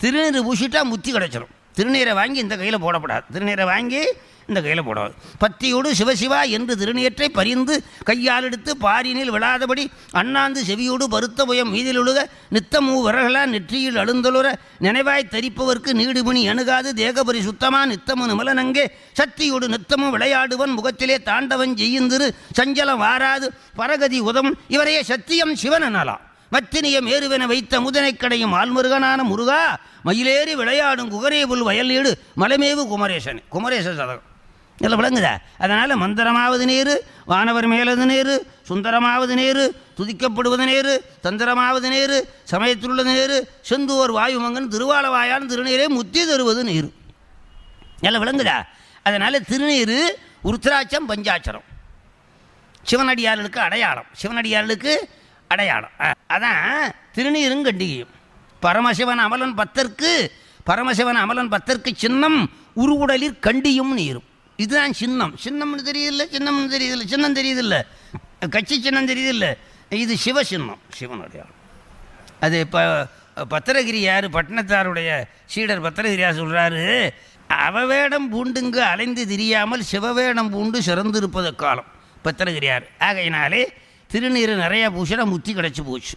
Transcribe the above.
திருநீர் பூசிட்டா முத்தி கிடச்சிரும். திருநீரை வாங்கி இந்த கையில் போடக்கூடாது திருநீரை வாங்கி இந்த கையில் போடாது பத்தியோடு சிவசிவா என்று திருநீற்றை பறிந்து கையால் எடுத்து பாரினில் விழாதபடி அண்ணாந்து செவியோடு பருத்த புயம் மீதிலுழுக நித்தமூ விரகலா நெற்றியில் அழுந்தலுற நினைவாய் தரிப்பவர்க்கு நீடுமணி அணுகாது தேகபரி சுத்தமா நித்தமு நிமலனங்கே சக்தியோடு நித்தமும் விளையாடுவன் முகத்திலே தாண்டவன் செய்யுந்திரு சஞ்சலம் வாராது பரகதி உதவும் இவரையே சத்தியம் சிவன் எனலாம் மத்தினிய ஏறுவென வைத்த முதனை கடையும் ஆள்முருகனான முருகா மயிலேறி விளையாடும் குகரேபுல் வயலீடு மலைமேவு குமரேசன் குமரேச சதகம். இதில் விளங்குதா? அதனால் மந்திரமாவது நேரு வானவர் மேலது நேரு சுந்தரமாவது நேரு துதிக்கப்படுவது நேரு தந்திரமாவது நேரு சமயத்திலுள்ளது நேரு செந்தூர் வாயுமங்கன் திருவாலவாயான் திருநீரே முத்தி தருவது நீர். எல்லாம் விளங்குதா? அதனால் திருநீர் உருத்ராட்சம் பஞ்சாட்சரம். சிவனடியார்களுக்கு அடையாளம். சிவனடியார்களுக்கு அடையாளம். அதான் திருநீருங்கண்டிகையும் பரமசிவன் அமலன் பத்தர்க்கு பரமசிவன் அமலன் பத்தர்க்கு சின்னம் உருவுடலில் கண்டியும் நீரும். இதுதான் சின்னம். சின்னம்னு தெரியுதில்ல? சின்னம்னு தெரியுதில்ல? சின்னம் தெரியுதில்ல? கட்சி சின்னம் தெரியுதில்ல? இது சிவ சின்னம் சிவனுடைய அது இப்போ பத்திரகிரியார் பட்டணத்தாருடைய சீடர் பத்திரகிரியார் சொல்கிறாரு அவவேடம் பூண்டுங்கு அலைந்து திரியாமல் சிவவேடம் பூண்டு சிறந்திருப்பது காலம். பத்திரகிரியார் ஆகையினாலே திருநீர் நிறையா பூசினா முத்தி கிடச்சி போச்சு.